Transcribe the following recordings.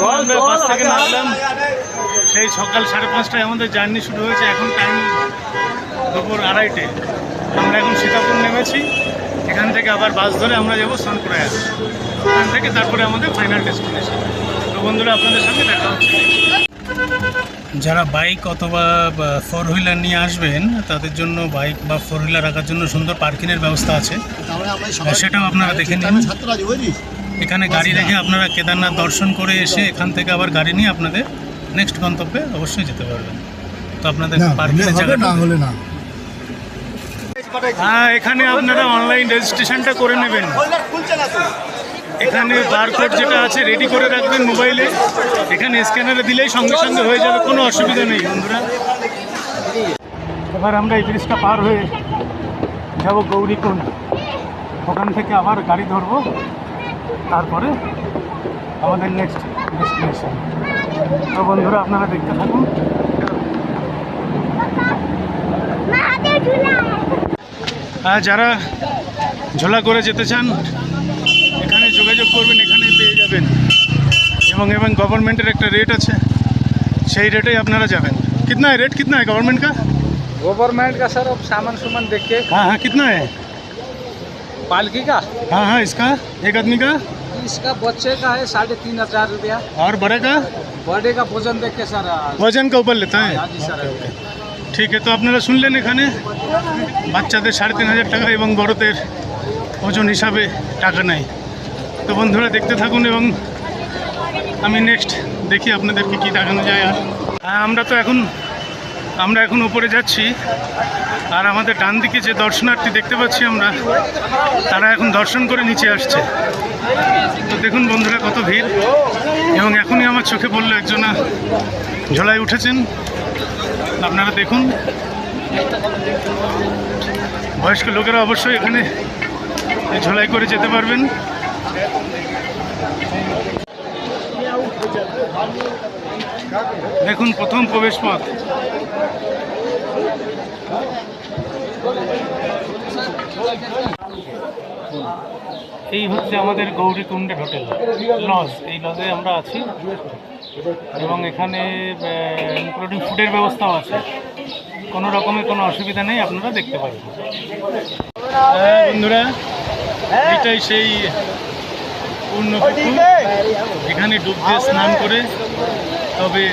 এখন আমরা বাস থেকে নামলাম। সেই সকাল সাড়ে পাঁচটায় আমাদের জার্নি শুরু হয়েছে। এখন টাইম দুপুর আড়াইটে। আমরা এখন সীতাপুর নেমেছি। এখান থেকে আবার বাস ধরে আমরা যাব সোনপুরায় ওখান থেকে তারপরে আমাদের ফাইনাল ডেস্টিনেশন তো বন্ধুরা আপনাদের সঙ্গে দেখা হচ্ছে। যারা বাইক অথবা ফোর হুইলার নিয়ে আসবেন তাদের জন্য বাইক বা ফোর হুইলার রাখার জন্য সুন্দর পার্কিংয়ের ব্যবস্থা আছে। সেটাও আপনারা দেখে নিন। এখানে গাড়ি রেখে আপনারা কেদারনাথ দর্শন করে এসে এখান থেকে আবার গাড়ি নিয়ে আপনাদের নেক্সট গন্তব্যে অবশ্যই যেতে পারবেন। তো আপনাদের পার্কিংয়ের জায়গাটা হলে না। হ্যাঁ এখানে আপনারা অনলাইন রেজিস্ট্রেশনটা করে নেবেন। এখানে বারকোড যেটা আছে রেডি করে রাখবেন মোবাইলে এখানে স্ক্যানারে দিলেই সঙ্গে সঙ্গে হয়ে যাবে কোনো অসুবিধা নেই বন্ধুরা। এবার আমরা এই ব্রিজটা পার হয়ে যাব গৌরীকুণ্ড। ওখান থেকে আবার গাড়ি ধরবো। তারপরে আমাদের নেক্সট ডেস্টিনেশন তো বন্ধুরা আপনারা দেখতে থাকুন আর যারা ঝোলা করে যেতে চান এখানে যোগাযোগ করবেন এখানে পেয়ে যাবেন এবং এবং গভর্নমেন্টের একটা রেট আছে সেই রেটেই আপনারা যাবেন कितना है रेट कितना है गवर्नमेंट का गवर्नमेंट का सर अब सामान सुमान देख के हाँ हाँ कितना है पालकी का हाँ हाँ इसका एक आदमी का इसका बच्चे का है साढ़े तीन हजार रुपया और बड़े का बर्थडे का भोजन देख के सर वजन का ऊपर लेता है हाँ जी सर ঠিক আছে তো আপনারা শুনলেন এখানে বাচ্চাদের সাড়ে তিন হাজার টাকা এবং বড়দের ওজন হিসাবে টাকা নেয় তো বন্ধুরা দেখতে থাকুন এবং আমি নেক্সট দেখি আপনাদেরকে কী দেখানো যায় আর হ্যাঁ আমরা তো এখন আমরা এখন উপরে যাচ্ছি আর আমাদের ডান দিকে যে দর্শনার্থী দেখতে পাচ্ছি আমরা, তারা এখন দর্শন করে নিচে আসছে। তো দেখুন বন্ধুরা কত ভিড়। এবং এখনই আমার চোখে পড়ল একজনা, ঝোলায় উঠেছেন। আপনারা দেখুন। বয়স্ক লোকেরা অবশ্যই এখানে ঝোলাই করে যেতে পারবেন। দেখুন প্রথম প্রবেশ পথ। এই হচ্ছে আমাদের গৌরীকুণ্ডের হোটেল, লজ। এই লজে আমরা আছি। এবং এখানে ইনক্লুডিং ফুডের ব্যবস্থাও আছে। কোনো রকমের কোনো অসুবিধা নেই, আপনারা দেখতে পাবেন হ্যাঁ বন্ধুরা, এটাই সেই পূর্ণ এখানে ডুব দিয়ে স্নান করে, তবে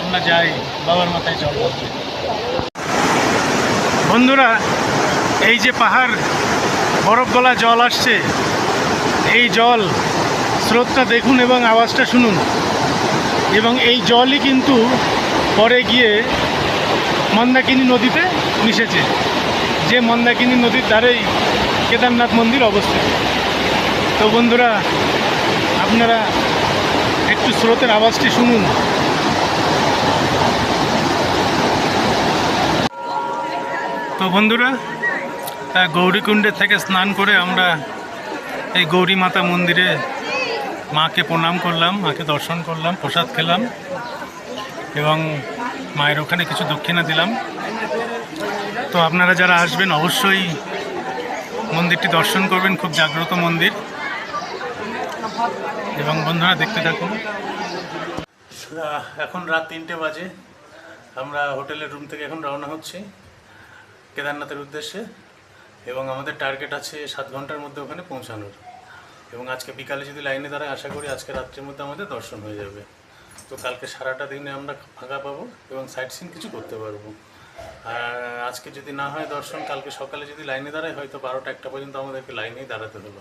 আমরা যাই, বাবার মাথায় করতে বন্ধুরা, এই যে পাহাড়, বরফ গলা জল আসছে। এই জল, স্রোতটা দেখুন এবং আওয়াজটা শুনুন। এবং এই জলই কিন্তু পরে গিয়ে মন্দাকিনী নদীতে মিশেছে, যে মন্দাকিনী নদীর ধারেই কেদারনাথ মন্দির অবস্থিত। তো বন্ধুরা, আপনারা একটু স্রোতের আওয়াজটি শুনুন। তো বন্ধুরা আহ, গৌরীকুণ্ডে থেকে স্নান করে আমরা এই গৌরী মাতা মন্দিরে মাকে প্রণাম করলাম মাকে দর্শন করলাম প্রসাদ খেলাম এবং মায়ের ওখানে কিছু দক্ষিণা দিলাম। তো আপনারা যারা আসবেন অবশ্যই মন্দিরটি দর্শন করবেন খুব জাগ্রত মন্দির। এবং বন্ধুরা দেখতে থাকুন। এখন রাত তিনটে বাজে। আমরা হোটেলের রুম থেকে এখন রওনা হচ্ছি। কেদারনাথের উদ্দেশ্যে এবং আমাদের টার্গেট আছে সাত ঘণ্টার মধ্যে ওখানে পৌঁছানোর। এবং আজকে বিকালে যদি লাইনে দাঁড়ায়, আশা করি আজকে রাত্রের মধ্যে আমাদের দর্শন হয়ে যাবে। তো কালকে সারাটা দিনে আমরা ফাঁকা পাবো এবং সাইট সিন কিছু করতে পারব। আর আজকে যদি না হয় দর্শন, কালকে সকালে যদি লাইনে দাঁড়ায়, হয়তো বারোটা একটা পর্যন্ত আমাদেরকে লাইনেই দাঁড়াতে হলো।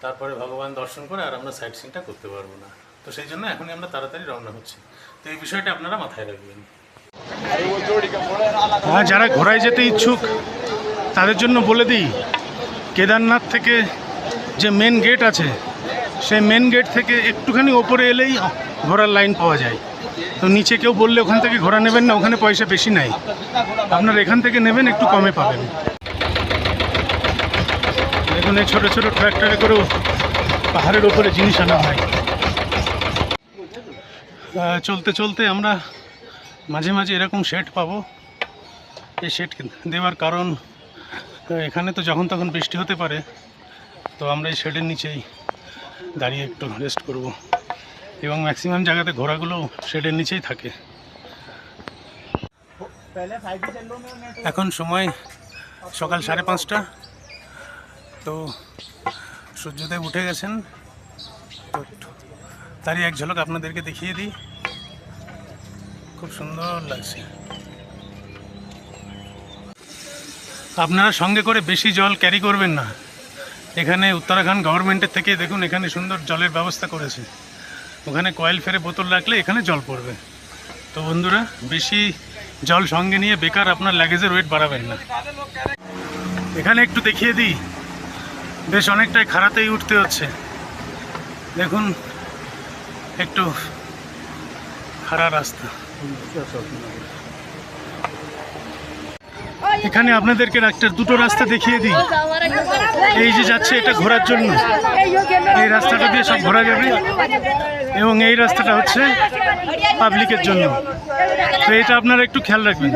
তারপরে ভগবান দর্শন করে আর আমরা সাইট সিনটা করতে পারব না। তো সেই জন্য এখনই আমরা তাড়াতাড়ি রওনা হচ্ছি। তো এই বিষয়টা আপনারা মাথায় রাখবেন। হ্যাঁ যারা ঘোরায় যেতে ইচ্ছুক, তাদের জন্য বলে দিই, কেদারনাথ থেকে যে মেন গেট আছে, সেই মেন গেট থেকে একটুখানি ওপরে এলেই ঘোরার লাইন পাওয়া যায়। তো নিচে কেউ বললে ওখান থেকে ঘোরা নেবেন না, ওখানে পয়সা বেশি নাই। আপনারা এখান থেকে নেবেন, একটু কমে পাবেন। দেখুন, এই ছোটো ছোটো ট্র্যাক্টরে করেও পাহাড়ের ওপরে জিনিস আনা হয়। চলতে চলতে আমরা মাঝে মাঝে এরকম শেড পাবো। এই শেড দেওয়ার কারণ, এখানে তো যখন তখন বৃষ্টি হতে পারে, তো আমরা এই শেডের নিচেই দাঁড়িয়ে একটু রেস্ট করব। এবং ম্যাক্সিমাম জায়গাতে ঘোড়াগুলো শেডের নিচেই থাকে। এখন সময় সকাল সাড়ে পাঁচটা। তো সূর্যদেব উঠে গেছেন। তো তারই এক ঝলক আপনাদেরকে দেখিয়ে দিই। খুব সুন্দর লাগছে। আপনারা সঙ্গে করে বেশি জল ক্যারি করবেন না। এখানে উত্তরাখণ্ড গভর্নমেন্টের থেকে দেখুন এখানে সুন্দর জলের ব্যবস্থা করেছে। ওখানে কয়েল ফেরে বোতল রাখলে এখানে জল পড়বে। তো বন্ধুরা, বেশি জল সঙ্গে নিয়ে বেকার আপনার লাগেজের ওয়েট বাড়াবেন না। এখানে একটু দেখিয়ে দিই। বেশ অনেকটাই খাড়াতেই উঠতে হচ্ছে। দেখুন, একটু খাড়া রাস্তা। এখানে আপনাদেরকে একটা দুটো রাস্তা দেখিয়ে দিই। এই যে যাচ্ছে এটা ঘোরার জন্য। এই রাস্তাটা দিয়ে সব ঘোরা যাবে। এবং এই রাস্তাটা হচ্ছে পাবলিকের জন্য। তো এটা আপনারা একটু খেয়াল রাখবেন।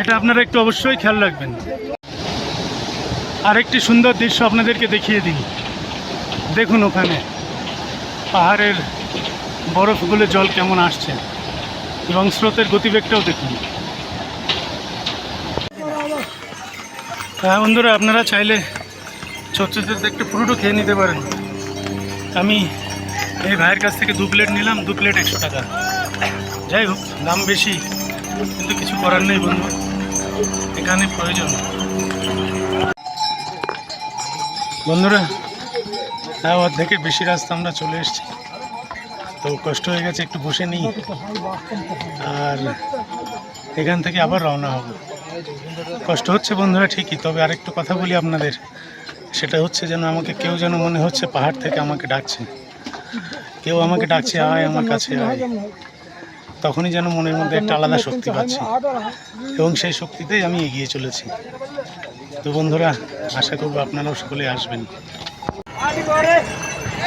এটা আপনারা একটু অবশ্যই খেয়াল রাখবেন। আরেকটি সুন্দর দৃশ্য আপনাদেরকে দেখিয়ে দিই। দেখুন ওখানে। পাহাড়ের বরফগুলো জল কেমন আসছে। এবং স্রোতের গতিবেগটাও দেখুন। হ্যাঁ বন্ধুরা, আপনারা চাইলে ছোট্ট ছোট একটু ফ্রুটও খেয়ে নিতে পারেন। আমি এই ভাইয়ের কাছ থেকে দু প্লেট নিলাম, দু প্লেট একশো টাকা। যাই হোক, দাম বেশি, কিন্তু কিছু করার নেই, বন্ধু। এখানে প্রয়োজন। বন্ধুরা হ্যাঁ অর্ধেকের বেশি রাস্তা আমরা চলে এসেছি। তো কষ্ট হয়ে গেছে, একটু বসে নিই। আর এখান থেকে আবার রওনা হব। কষ্ট হচ্ছে বন্ধুরা ঠিকই, তবে আরেকটু কথা বলি আপনাদের। সেটা হচ্ছে যেন আমাকে কেউ যেন মনে হচ্ছে পাহাড় থেকে আমাকে ডাকছে। কেউ আমাকে ডাকছে, আয় আমার কাছে আয়। তখনই যেন মনের মধ্যে একটা আলাদা শক্তি পাচ্ছি। এবং সেই শক্তিতেই আমি এগিয়ে চলেছি। তো বন্ধুরা, আশা করব আপনারাও সকলে আসবেন।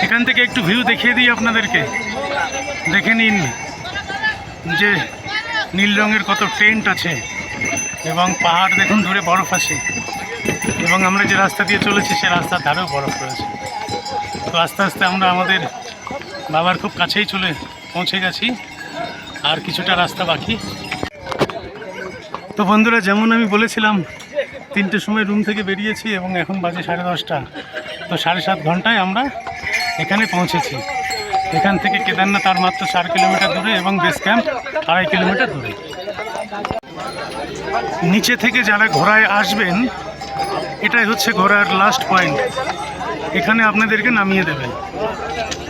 এখান থেকে একটু ভিউ দেখিয়ে দিই আপনাদেরকে। দেখে নিন যে নীল রঙের কত টেন্ট আছে এবং পাহাড় দেখুন দূরে বরফ আছে এবং আমরা যে রাস্তা দিয়ে চলেছি, সে রাস্তার ধারেও বরফ রয়েছে। তো আস্তে আস্তে আমরা আমাদের বাবার খুব কাছেই চলে পৌঁছে গেছি, আর কিছুটা রাস্তা বাকি। তো বন্ধুরা, যেমন আমি বলেছিলাম তিনটের সময় রুম থেকে বেরিয়েছি এবং এখন বাজে সাড়ে দশটা। তো সাড়ে সাত ঘন্টায় আমরা এখানে পৌঁছেছি। এখান থেকে কেদারনাথ আর মাত্র চার কিলোমিটার দূরে এবং বেস ক্যাম্প আড়াই কিলোমিটার দূরে। নিচে থেকে যারা ঘোড়ায় আসবেন, এটাই হচ্ছে ঘোড়ার লাস্ট পয়েন্ট এখানে আপনাদেরকে নামিয়ে দেবে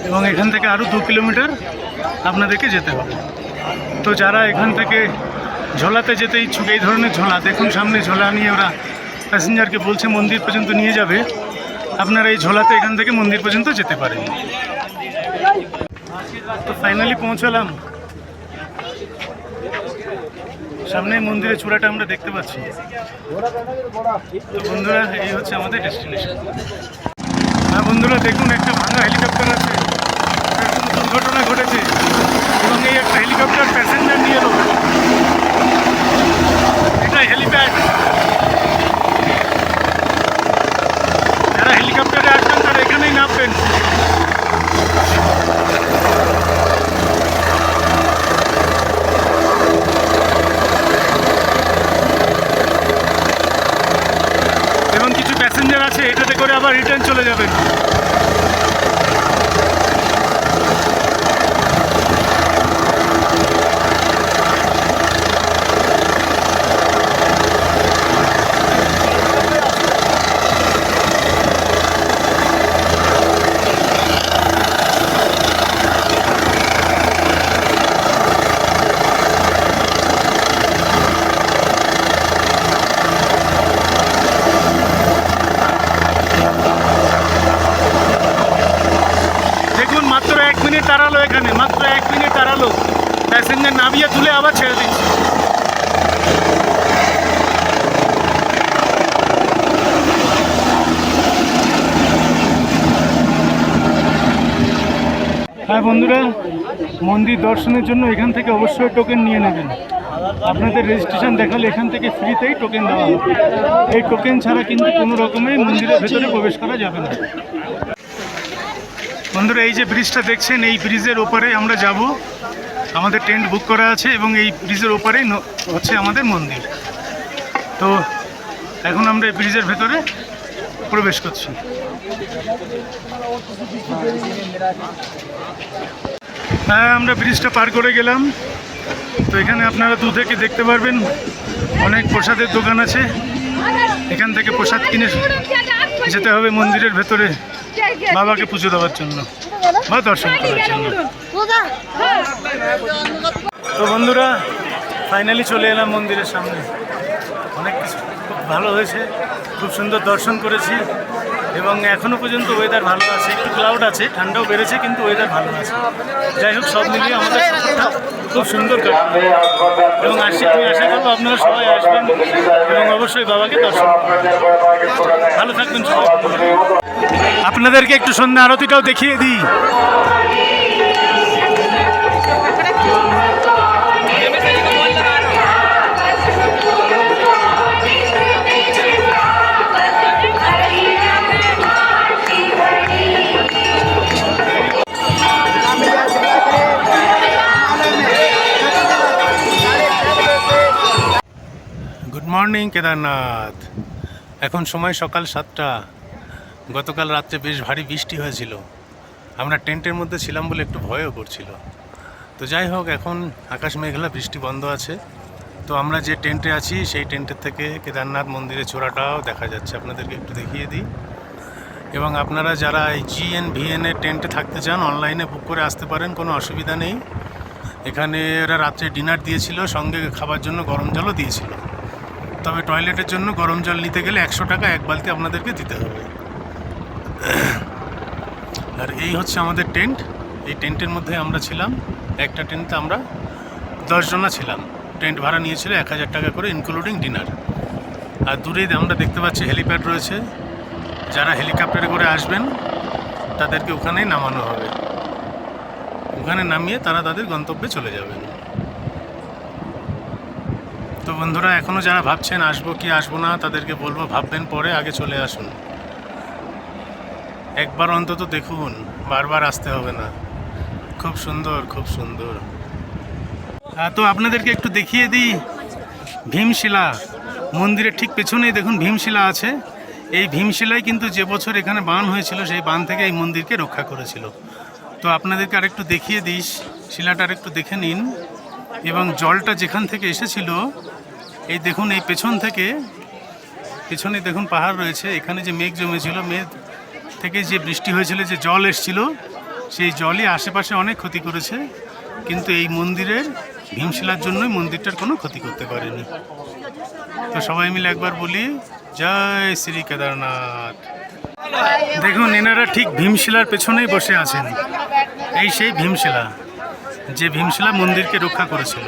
এবং এখান থেকে আরও দু কিলোমিটার আপনাদেরকে যেতে হবে। তো যারা এখান থেকে ঝোলাতে যেতে ইচ্ছুক, এই ধরনের ঝোলা, দেখুন সামনে ঝোলা নিয়ে ওরা প্যাসেঞ্জারকে বলছে, মন্দির পর্যন্ত নিয়ে যাবে। আপনারা এই ঝোলাতে এখান থেকে মন্দির পর্যন্ত যেতে পারেন। তো ফাইনালি পৌঁছালাম। সামনে মন্দিরের চূড়াটা আমরা দেখতে পাচ্ছি। তো বন্ধুরা, এই হচ্ছে আমাদের ডেস্টিনেশন হ্যাঁ বন্ধুরা, দেখুন, একটা ভাঙা হেলিকপ্টার আছে এটার কোনো দুর্ঘটনা ঘটেছে এবং এই একটা হেলিকপ্টার প্যাসেঞ্জার নিয়ে এলো এটা হেলিপ্যাড যারা হেলিকপ্টারে আসবেন তারা এখানেই নামবেন এবং কিছু প্যাসেঞ্জার আছে এটাতে করে আবার রিটার্ন চলে যাবেন দেখুন মাত্র এক মিনিট দাঁড়াল এখানে মাত্র এক মিনিট দাঁড়াল প্যাসেঞ্জার নামিয়ে তুলে আবার ছেড়ে দিচ্ছে হ্যাঁ বন্ধুরা, মন্দির দর্শনের জন্য এখান থেকে অবশ্যই টোকেন নিয়ে নেবেন। আপনাদের রেজিস্ট্রেশন দেখালে এখান থেকে ফ্রিতেই টোকেন দেওয়া হবে। এই টোকেন ছাড়া কিন্তু কোনো রকমের মন্দিরের ভেতরে প্রবেশ করা যাবে না। বন্ধুরা, এই যে ব্রিজটা দেখছেন, এই ব্রিজের ওপারে আমরা যাব। আমাদের টেন্ট বুক করা আছে এবং এই ব্রিজের ওপারেই হচ্ছে আমাদের মন্দির। তো এখন আমরা এই ব্রিজের ভেতরে প্রবেশ করছি। হ্যাঁ আমরা ব্রিজটা পার করে গেলাম। তো এখানে আপনারা দু থেকে দেখতে পারবেন, অনেক প্রসাদের দোকান আছে। এখান থেকে প্রসাদ কিনে যেতে হবে মন্দিরের ভেতরে, বাবাকে পুজো দেওয়ার জন্য বা দর্শন করার জন্য। তো বন্ধুরা ফাইনালি চলে এলাম মন্দিরের সামনে। অনেক কিছু খুব ভালো হয়েছে, খুব সুন্দর দর্শন করেছি। এবং এখনও পর্যন্ত ওয়েদার ভালো আছে। একটু ক্লাউড আছে, ঠান্ডাও বেড়েছে, কিন্তু ওয়েদার ভালো আছে। যাই হোক, সব মিলিয়ে আমাদের সফরটা খুব সুন্দর কাটবে এবং আসছি আমি আশা করব আপনারা সবাই আসবেন এবং অবশ্যই বাবাকে দর্শন ভালো থাকবেন সবাই। আপনাদেরকে একটু সন্ধ্যা আরতিটাও দেখিয়ে দিই। মর্নিং, কেদারনাথ। এখন সময় সকাল সাতটা। গতকাল রাত্রে বেশ ভারী বৃষ্টি হয়েছিল। আমরা টেন্টের মধ্যে ছিলাম বলে একটু ভয়ও করছিল। তো যাই হোক, এখন আকাশ মেঘলা, বৃষ্টি বন্ধ আছে। তো আমরা যে টেন্টে আছি, সেই টেন্টের থেকে কেদারনাথ মন্দিরের চূড়াটাও দেখা যাচ্ছে। আপনাদেরকে একটু দেখিয়ে দিই। এবং আপনারা যারা এই জিএন, ভিএন এর টেন্টে থাকতে চান, অনলাইনে বুক করে আসতে পারেন, কোনো অসুবিধা নেই। এখানে এরা রাত্রে ডিনার দিয়েছিল, সঙ্গে খাবার জন্য গরম জলও দিয়েছিল। তবে টয়লেটের জন্য গরম জল নিতে গেলে একশো টাকা এক বালতি আপনাদেরকে দিতে হবে। আর এই হচ্ছে আমাদের টেন্ট। এই টেন্টের মধ্যে আমরা ছিলাম। একটা টেন্টে আমরা দশজনা ছিলাম। টেন্ট ভাড়া নিয়েছিল এক হাজার টাকা করে ইনক্লুডিং ডিনার আর দূরেই আমরা দেখতে পাচ্ছি হেলিপ্যাড রয়েছে। যারা হেলিকপ্টারে করে আসবেন, তাদেরকে ওখানেই নামানো হবে। ওখানে নামিয়ে তারা তাদের গন্তব্যে চলে যাবেন। বন্ধুরা এখনও যারা ভাবছেন আসব কি আসব না, তাদেরকে বলব ভাববেন পরে, আগে চলে আসুন। একবার অন্তত দেখুন, বারবার আসতে হবে না। খুব সুন্দর খুব সুন্দর। তো আপনাদেরকে একটু দেখিয়ে দিই ভীমশিলা মন্দিরের ঠিক পেছনেই দেখুন ভীমশিলা আছে। এই ভীমশিলাই কিন্তু যে বছর এখানে বান হয়েছিল, সেই বান থেকে এই মন্দিরকে রক্ষা করেছিল। তো আপনাদেরকে আরেকটু দেখিয়ে দিস শিলাটা আরেকটু দেখে নিন। এবং জলটা যেখান থেকে এসেছিল এই দেখুন, এই পেছন থেকে, পেছনে দেখুন পাহাড় রয়েছে, এখানে যে মেঘ জমেছিল, মেঘ থেকে যে বৃষ্টি হয়েছিল, যে জল এসেছিল, সেই জলই আশেপাশে অনেক ক্ষতি করেছে, কিন্তু এই মন্দিরের ভীমশিলার জন্যই মন্দিরটার কোনো ক্ষতি করতে পারেনি। তো সবাই মিলে একবার বলি, জয় শ্রী কেদারনাথ। দেখুন, এনারা ঠিক ভীমশিলার পেছনেই বসে আছেন। এই সেই ভীমশিলা, যে ভীমশিলা মন্দিরকে রক্ষা করেছিল।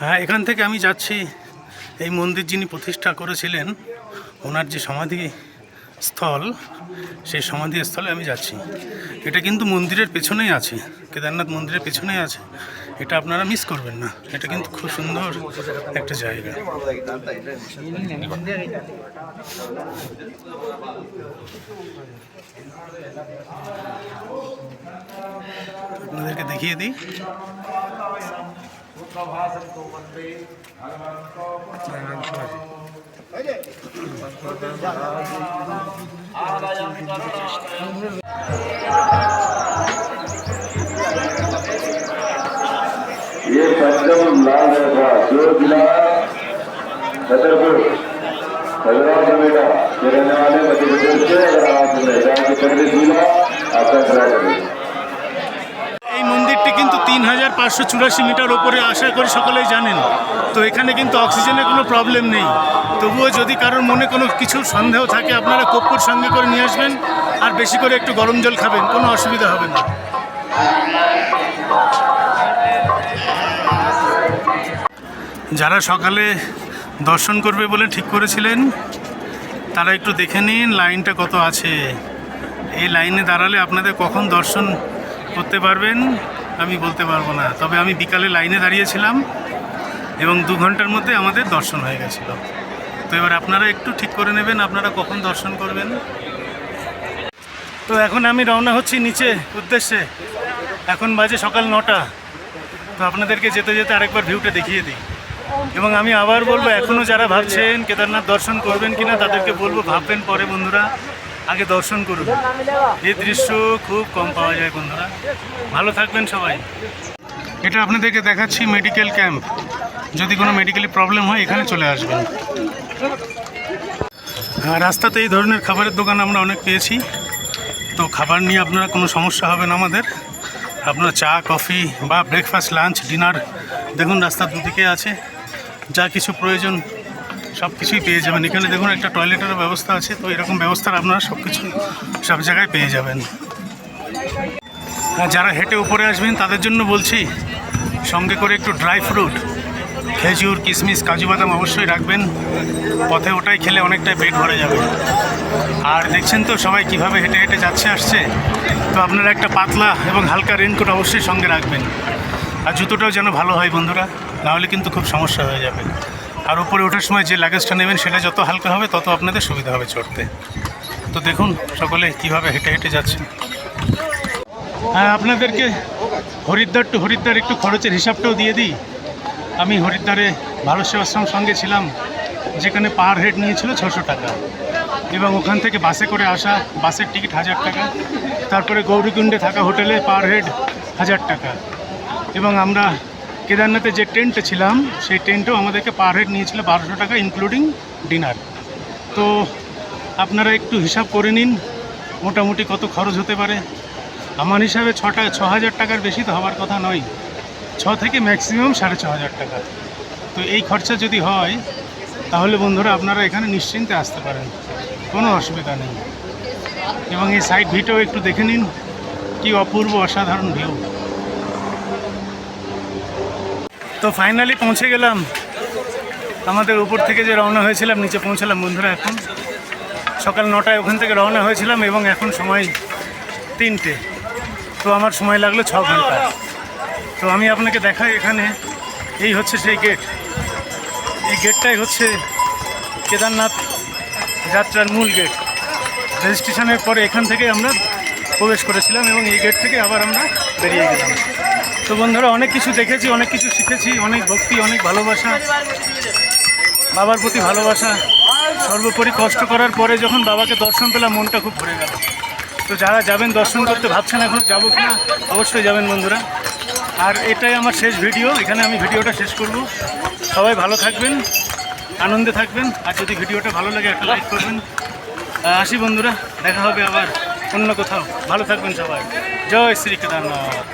হ্যাঁ এখান থেকে আমি যাচ্ছি। এই মন্দির যিনি প্রতিষ্ঠা করেছিলেন, ওনার যে সমাধি স্থল সেই সমাধি স্থলে আমি যাচ্ছি। এটা কিন্তু মন্দিরের পেছনেই আছে, কেদারনাথ মন্দিরের পেছনেই আছে। এটা আপনারা মিস করবেন না। এটা কিন্তু খুব সুন্দর একটা জায়গা। আপনাদেরকে দেখিয়ে দিই। ये पंचम लाल रेखा जो जिला छतरपुर खजुराहो समेटा के रहने वाले मध्य प्रदेश के और राज्य राज्य पंडित जिला आपका खड़ा करेंगे তিন হাজার পাঁচশো চুরাশি মিটার ওপরে আশা করি সকলেই জানেন। তো এখানে কিন্তু অক্সিজেনের কোনো প্রবলেম নেই। তবুও যদি কারোর মনে কোনো কিছু সন্দেহ থাকে, আপনারা কপ্পুর সঙ্গে করে নিয়ে আসবেন আর বেশি করে একটু গরম জল খাবেন, কোনো অসুবিধা হবে না। যারা সকালে দর্শন করবে বলে ঠিক করেছিলেন, তারা একটু দেখে নিন লাইনটা কত আছে। এই লাইনে দাঁড়ালে আপনাদের কখন দর্শন করতে পারবেন? আমি বলতে পারব না। তবে আমি বিকালে লাইনে দাঁড়িয়েছিলাম এবং দু ঘণ্টার মধ্যে আমাদের দর্শন হয়ে গেছিল। তো এবার আপনারা একটু ঠিক করে নেবেন, আপনারা কখন দর্শন করবেন। তো এখন আমি রওনা হচ্ছি নিচে উদ্দেশ্যে। এখন বাজে সকাল নটা। তো আপনাদেরকে যেতে যেতে আরেকবার ভিউটা দেখিয়ে দিই। এবং আমি আবার বলব এখনও যারা ভাবছেন কেদারনাথ দর্শন করবেন কিনা, তাদেরকে বলব, ভাববেন পরে বন্ধুরা। আগে দর্শন করুন। এই দৃশ্য খুব কম পাওয়া যায় বন্ধুরা। ভালো থাকবেন সবাই। এটা আপনাদেরকে দেখাচ্ছি মেডিকেল ক্যাম্প যদি কোনো মেডিকেলি প্রবলেম হয়, এখানে চলে আসবেন। রাস্তাতে এই ধরনের খাবারের দোকান আমরা অনেক পেয়েছি। তো খাবার নিয়ে আপনারা কোনো সমস্যা হবে না আমাদের। আপনারা চা, কফি বা ব্রেকফাস্ট লাঞ্চ ডিনার দেখুন রাস্তার দুদিকে আছে। যা কিছু প্রয়োজন সব কিছুই পেয়ে যাবেন। এখানে দেখুন, একটা টয়লেটেরও ব্যবস্থা আছে। তো এরকম ব্যবস্থার আপনারা সব কিছু সব জায়গায় পেয়ে যাবেন। যারা হেঁটে উপরে আসবেন, তাদের জন্য বলছি, সঙ্গে করে একটু ড্রাই ফ্রুট খেজুর, কিশমিশ, কাজু বাদাম অবশ্যই রাখবেন। পথে ওটাই খেলে অনেকটাই পেট ভরে যাবে। আর দেখছেন তো সবাই কীভাবে হেঁটে হেঁটে যাচ্ছে, আসছে? তো আপনারা একটা পাতলা এবং হালকা রেনকোট অবশ্যই সঙ্গে রাখবেন। আর জুতোটাও যেন ভালো হয় বন্ধুরা নাহলে কিন্তু খুব সমস্যা হয়ে যাবে। আর উপরে ওঠার সময় যে লাগেজটা নেবেন, সেটা যত হালকা হবে, তত আপনাদের সুবিধা হবে চড়তে। তো দেখুন সকলে কীভাবে হেঁটে হেঁটে যাচ্ছেন হ্যাঁ আপনাদেরকে হরিদ্বার টু হরিদ্বার একটু খরচের হিসাবটাও দিয়ে দিই। আমি হরিদ্বারে ভারত সেবাশ্রম সঙ্গে ছিলাম, যেখানে পার হেড নিয়েছিল ছশো টাকা। এবং ওখান থেকে বাসে করে আসা, বাসের টিকিট হাজার টাকা। তারপরে গৌরীকুণ্ডে থাকা হোটেলে পার হেড হাজার টাকা। এবং আমরা কেদারনাথে যে টেন্টে ছিলাম, সেই টেন্টও আমাদেরকে পার হেড নিয়েছিল বারোশো টাকা ইনক্লুডিং ডিনার তো আপনারা একটু হিসাব করে নিন, মোটামুটি কত খরচ হতে পারে। আমার হিসাবে ছ টাকা ছ হাজার টাকার বেশি তো হওয়ার কথা নয়। ছ থেকে ম্যাক্সিমাম সাড়ে ছ হাজার টাকা। তো এই খরচা যদি হয়, তাহলে বন্ধুরা আপনারা এখানে নিশ্চিন্তে আসতে পারেন। কোনো অসুবিধা নেই। এবং এই সাইড ভিউটাও একটু দেখে নিন, কি অপূর্ব অসাধারণ ভিউ তো ফাইনালি পৌঁছে গেলাম। আমাদের উপর থেকে যে রওনা হয়েছিলাম, নিচে পৌঁছালাম বন্ধুরা এখন। সকাল নটায় ওখান থেকে রওনা হয়েছিলাম এবং এখন সময় তিনটে। তো আমার সময় লাগল ছ ঘণ্টা। তো আমি আপনাকে দেখাই এখানে। এই হচ্ছে সেই গেট এই গেটটাই হচ্ছে কেদারনাথ যাত্রার মূল গেট রেজিস্ট্রেশনের পরে এখান থেকে আমরা প্রবেশ করেছিলাম এবং এই গেট থেকে আবার আমরা বেরিয়ে গেলাম। তো বন্ধুরা, অনেক কিছু দেখেছি, অনেক কিছু শিখেছি, অনেক ভক্তি, অনেক ভালোবাসা, বাবার প্রতি ভালোবাসা। সর্বোপরি কষ্ট করার পরে যখন বাবাকে দর্শন পেলাম, মনটা খুব ভরে গেল। তো যারা যাবেন দর্শন করতে ভাবছেন এখন, যাব কিনা? অবশ্যই যাবেন বন্ধুরা। আর এটাই আমার শেষ ভিডিও, এখানে আমি ভিডিওটা শেষ করব। সবাই ভালো থাকবেন, আনন্দে থাকবেন, আর যদি ভিডিওটা ভালো লাগে, একটা লাইক করবেন। আসি বন্ধুরা, দেখা হবে আবার অন্য কোথাও। ভালো থাকবেন সবাই। জয় শ্রী কেদারনাথ